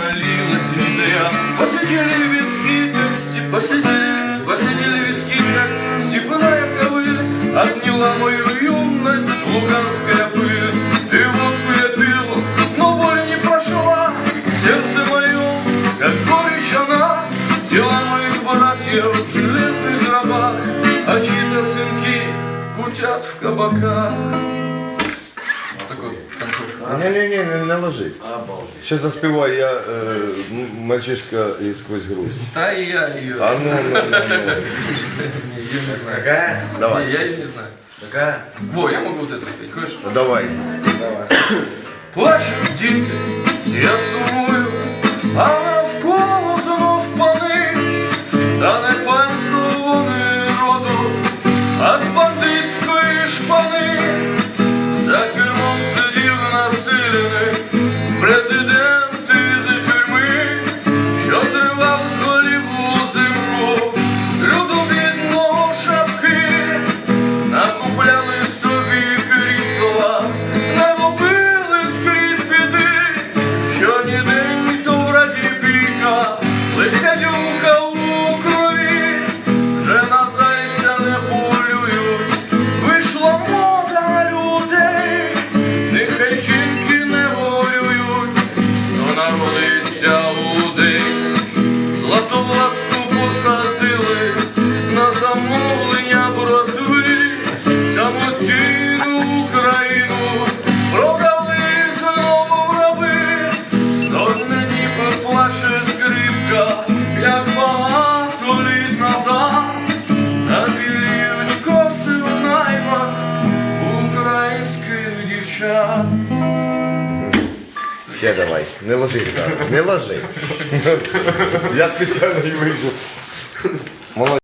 молилась не зря. Посидели виски, как степ... посидели, посидели виски, как степная ковыль. Отняла мою юность луганская пыль. И водку я пил, но боль не прошла. Сердце мое, как горечь она, Тела моих братьев в железных гробах, А чьи-то сынки кутят в кабаках. Вот такой концовка. Не-не-не, не, не ложи. Ще заспівай я е, м- мальчишка і сквозь грусть. Да и я ее. А ну, ну, ну, ну. Не, ее не знаю. Какая? Давай. Не, я ее не знаю. Какая? Во, я могу вот это спеть, хочешь? Давай. Плачуть діти, я народиться у день. Златовласку посадили на замовлення братви, самостійну Україну продали знову раби, стогне ніби плаче скрипка, як багато літ назад, та біліють коси в наймах українських дівчат. Ще давай. Не ложи, не ложи. Я спеціально і. Молодець.